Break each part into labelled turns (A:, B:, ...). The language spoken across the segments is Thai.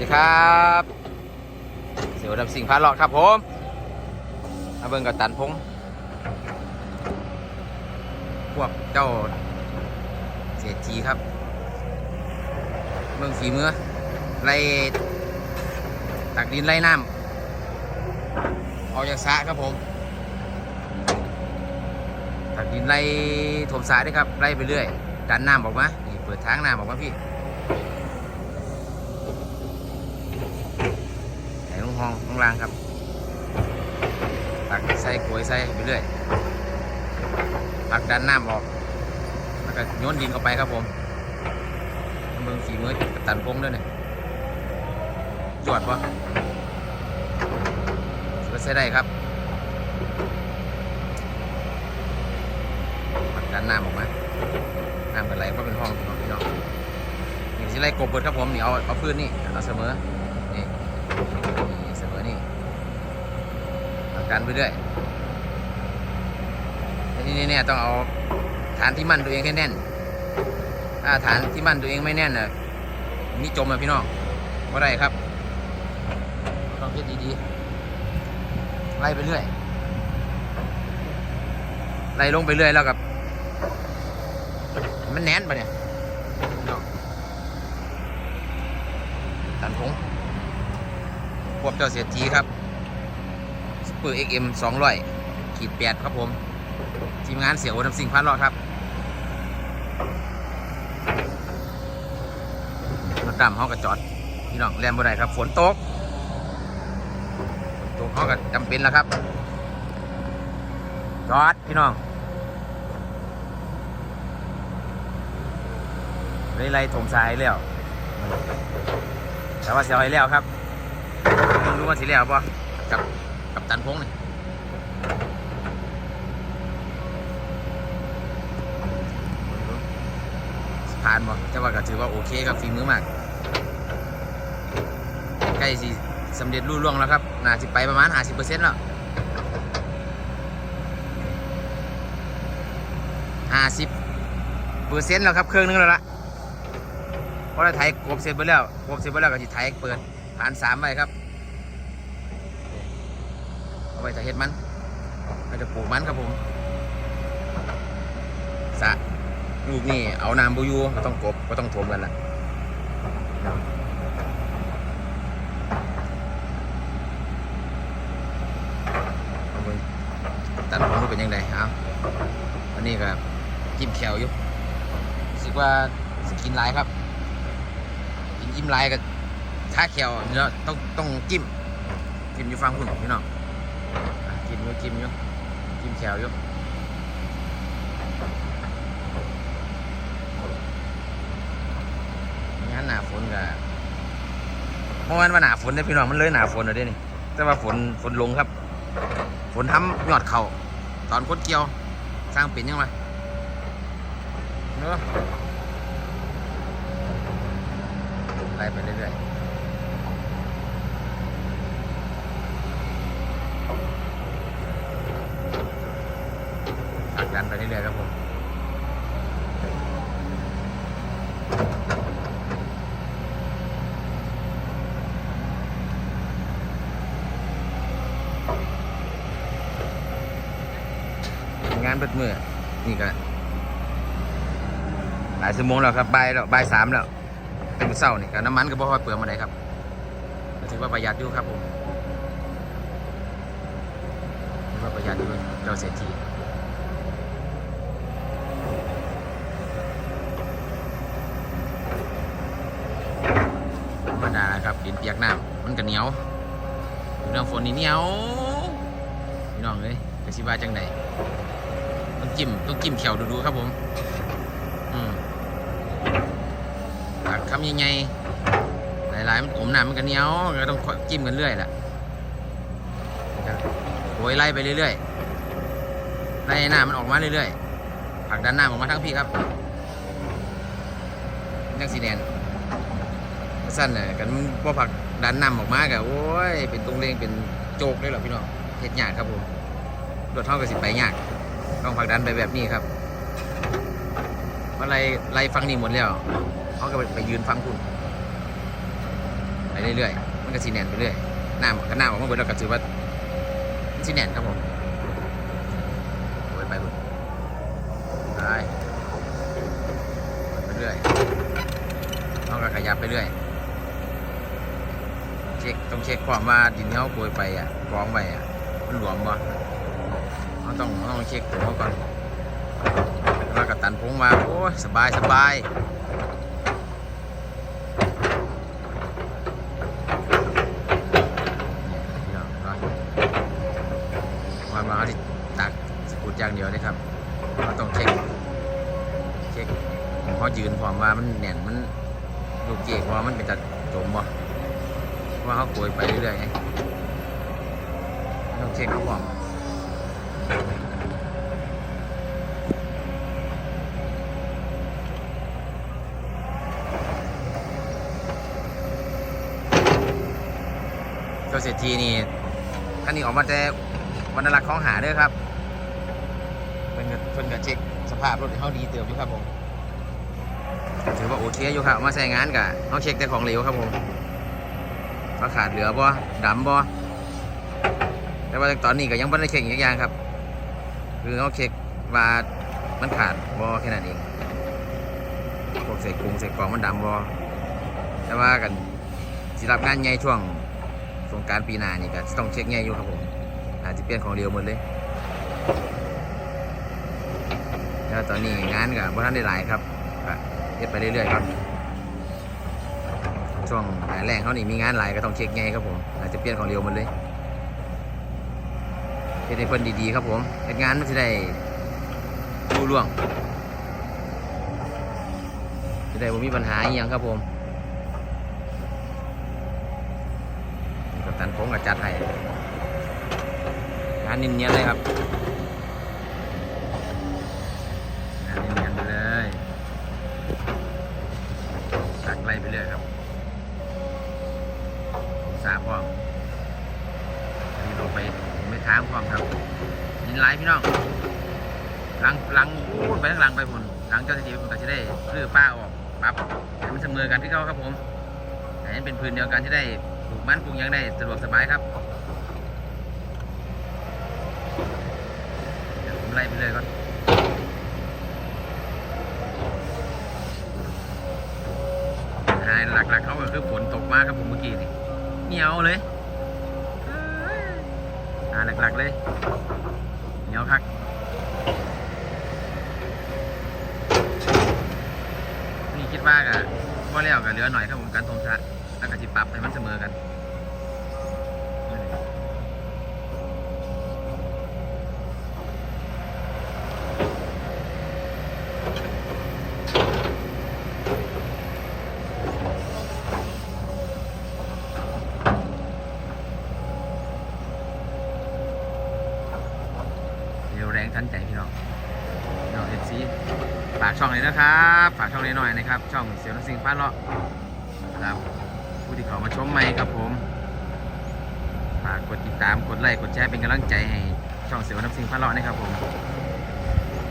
A: ดีครับเสียวดำสิงพาเลาะครับผมมาเบิ่งกับตันพงพวกเจ้าเศรษฐีครับ เมืองฝีมือไล่ตักดินไล่น้ำออกจากสะครับผม ตักดินไล่ถมสระด้วยครับไล่ไปเรื่อย ดันน้ำออกมา นี่เปิดทางน้ำออกมาพี่ ไหนลงห้องล่างครับตักใส่กลวยใส่ไปเรื่อยผักดันน้ำออกแล้วก็โยนดินเข้าไปครับผมเบิ่งฝีมือกัปตันพงด้วยเนี่ยจวดปะก็ใช้ได้ครับผักดันน้ำออกมาน้ำเป็นไรเพราะเป็นห้องพี่น้องพี่น้องนี่สิไล่กบเบิดครับผมนี่เอาเอาพื้นนี่เอาเสมอนี่ ดันไปเรื่อยที่นี่เนี่ยต้องเอาฐานที่มั่นตัวเองให้แน่น ถ้าฐานที่มั่นตัวเองไม่แน่นน่ะนี่จมอะพี่น้องว่าไรครับต้องคิดดีๆไล่ไปเรื่อยไล่ลงไปเรื่อยแล้วกับ มันแน่นปะเนี่ยน้องตันพงพวกเจ้าเสียทีครับ เปอร์เอ็กเอ็มสองร้อยขีดแปดครับผม ทีมงานเสียวทำสิ่งพันรอดครับรถดำห้องกระจอด พี่น้องแลมบ่ได้ครับ ฝนตกฝนตกห้องก็จำเป็นแล้วครับ จอด พี่น้องเลยไล่ถมสายแล้วแต่ว่าเสียวให้แล้วครับ รู้ว่าสิแล้วป่ะกับ กับตันพงนี่ผ่านบ่แต่ว่าก็ถือว่าโอเคครับฝีมือมาก ใกล้สิสำเร็จรุ่ล่วงแล้วครับ น่าจะไปประมาณ 50%แล้ว50เปอร์เซ็นต์แล้วครับ เครื่องนึงแล้วละเพราะเราไถกบเสร็จไปแล้วกบเสร็จไปแล้วก็จะไถเปิดผ่านสามไว้ครับ เอาไว้จะเห็ดมันเราจะปลูกมันครับผมสะลูกนี่เอาน้ำบุยูก็ต้องกบก็ต้องถมกันละตัดผมรู้เป็นยังไงเอาวันนี้ก็กินแขวอยู่สึกว่าสกินหลายครับ กินยิ้มลายกับท่าแขวเนาะต้องต้องจิ้มจิ้มอยู่ฟังคุณพี่น้อง กินอยู่กินอยู่กินแขวอยู่งั้นหนาฝนกับเมื่อวานว่าหนาฝนได้พี่น้องมันเลยหนาฝนเลยเด้นี่แต่ว่าฝนฝนลงครับ ฝนทำยอดเขาตอนคดเกี่ยวสร้างเป็นยังไงเนอะไล่ไปเรื่อยๆ ผลักดันไป เรื่อยๆครับผมงานเบิดมือนี่ก็หลายชั่วโมงแล้วครับบ่ายแล้วบ่ายสามแล้วเป็นมื้อเช้านี่ก็น้ำมันก็บ่ค่อยเปลืองมาได้ครับถือว่าประหยัดอยู่ครับผมถือว่าประหยัดอยู่เจ้าเศรษฐี ธรรมดา ครันเปียกน้ำมันก็เหนียวเรื่องฝนนี่เหนียวพี่น้องเลยกระชิบาจังใดต้องจิ้มต้องจิ้มเขียวดูๆครับผมอืมตักคำยังไงหลายๆมันอมหน้ำมันก็เหนียวก็ต้องจิ้มกันเรื่อยแหละนะโอยไล่ไปเรื่อยๆไล่น้ำมันออกมาเรื่อยๆผลักดันหน้ำออกมาทั้งพี่ครับยังสีแดง สั้นน่ะกันพอผักดันนำออกมาก็โอ้ยเป็นตรงเลงเป็นโจกเลยหรอพี่น้องเฮ็ดยากครับผมรถเท่ากับสิไปยากต้องผักดันไปแบบนี้ครับมาไล่ไล่ฟังนี่หมดแล้วเขาก็ไปไปยืนฟังคุณไปเรื่อยๆมันก็สีแน่นไปเรื่อยหน้ำก็น้ำออกมาเบิดแล้วก็ถือว่ามันสีแน่นครับผมโอ้ยไปบุญไปไปเรื่อยเราก็ขยับไปเรื่อยเช็คความว่าดินที่เขาโปรยไปอะกองไปอะมันหลวมบ่เราต้องต้องเช็คตัวเขาก่อนแล้วก็ตันพงมาโอ้สบายสบายพี่น้องเนามาเอาที่ตักสกูดอย่างเดียวเลยครับเราต้องเช็คเช็คของเขายืนพร้อมว่ามันแน่นมันลูกเกกว่ามันเป็นจะจมบ่ ว่าเขาโกยไปเรื่อยๆไงต้องเช็คเขาพร้อมเจ้าเศรษฐีนี่คันนี้ออกมาแต่วันนรักของหาด้อครับเพิ่นก็เพิ่นก็เช็คสภาพรถให้เขาดีเติมอยู่ครับผมถือว่าโอเคอยู่ครับ มาใช้งานกะเขาเช็คแต่ของเหลวครับผม ว่าขาดเหลือบ่ดำบ่แต่ว่าตอนนี้ก็ยังไม่ได้เช็คอีกอย่างครับ คือเขาเช็คว่ามันขาดบ่แค่นั้นเองพวกเศษกรุงเศษกองมันดำบ่แต่ว่ากันสิรับงานใหญ่ช่วงสงการปีหน้านี่ก็ต้องเช็คแง่อยู่ครับผมอาจจะเปลี่ยนของเดียวหมดเลยแล้วตอนนี้งานกับพ่ท่านได้หลายครับเฮ็ดไปเรื่อยๆครับ ช่วงหลายแรงเขานี่มีงานหลายก็ต้องเช็คแง่ครับผมอาจจะเปลี่ยนของเดียวหมดเลยเฮ็ดให้เพิ่นดีๆครับผมเฮ็ดงานมันจะได้รู้ล่วงจะได้บ่มีปัญหาอหยังครับผมกับตันผมกับจัดให้งานเนียนเลยครับงานเนียนๆไปเลยตักไล่ไปเรื่อยครับผมสาพร้อมอันนี้ลงไปไม่ค้างพร้อมครับยินไลฟ์พี่น้องหลังหลังพูดไปข้างหลังไปพุ่นหลังเจ้าหน้าที่มันก็จะได้รื้อป้าออกปั๊บให้มันเสมอกันที่เขาครับผม ให้มันเป็นพื้นเดียวกันที่ได้ปลูกมันปลูกยังได้สะดวกสบายครับเดี๋ยวผมไล่ไปเลยก่อนหายหลักๆเขาก็คือฝนตกมากครับผมเมื่อกี้นี่เหนียวเลยหาหลักๆเลยเหนียวคักนี่คิดว่ากะว่าแล้วกับเหลือหน่อยครับผมการทงชา แล้วก็จิปรับให้มันเสมอกันเร็วแรงทันใจพี่น้องน้องเอฟซีฝากช่องเลยนะครับ ฝากช่องนี้หน่อยนะครับ ช่องเสียวนักสิงฟ้าเลาะครับ ผู้ที่เขามาชมใหม่ครับผมฝากกดติดตามกดไลค์กดแชร์เป็นกำลังใจให้ช่องเสียวน้ำสิงพะเลาะนะครับผม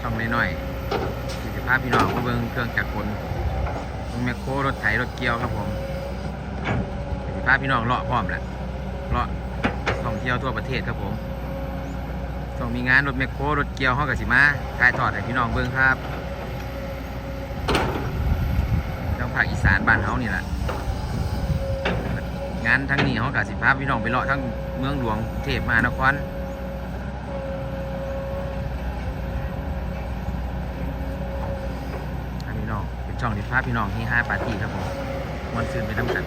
A: ช่องน้อยๆที่จะพาพี่น้องมาเบิ่งเครื่องจักรกลรถแมคโครรถไถรถเกียวครับผมจะพาพพี่น้องเลาะพร้อมแหละเลาะท่องเที่ยวทั่วประเทศครับผมต้องมีงานรถแมคโครรถเกียวห้องกับสิมาถ่ายทอดให้พี่น้องเบิ่งครับต้องภาคอีสานบ้านเฮานี่แหละ งานทั้งนี้เขากับสิภาพพี่น้องไปเลาะทั้งเมืองหลวงเทพมหานครอันนี้น้องเป็นช่องที่ภาพพี่น้องที่ห้าปาร์ตี้ครับผมมวนซื่นไปน้ำกัน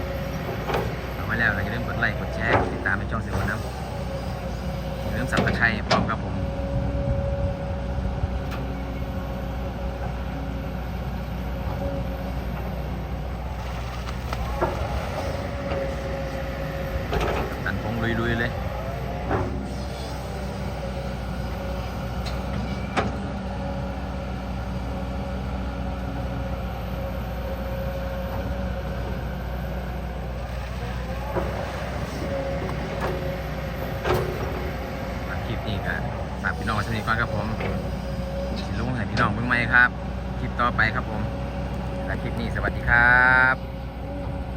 A: เอาไว้แล้วเราจะเริ่าลืมกดไลค์กดแชร์กดติดตามในช่องเสียงวันน้ำอย่าลืมสับตะไคร้พร้อมครับผม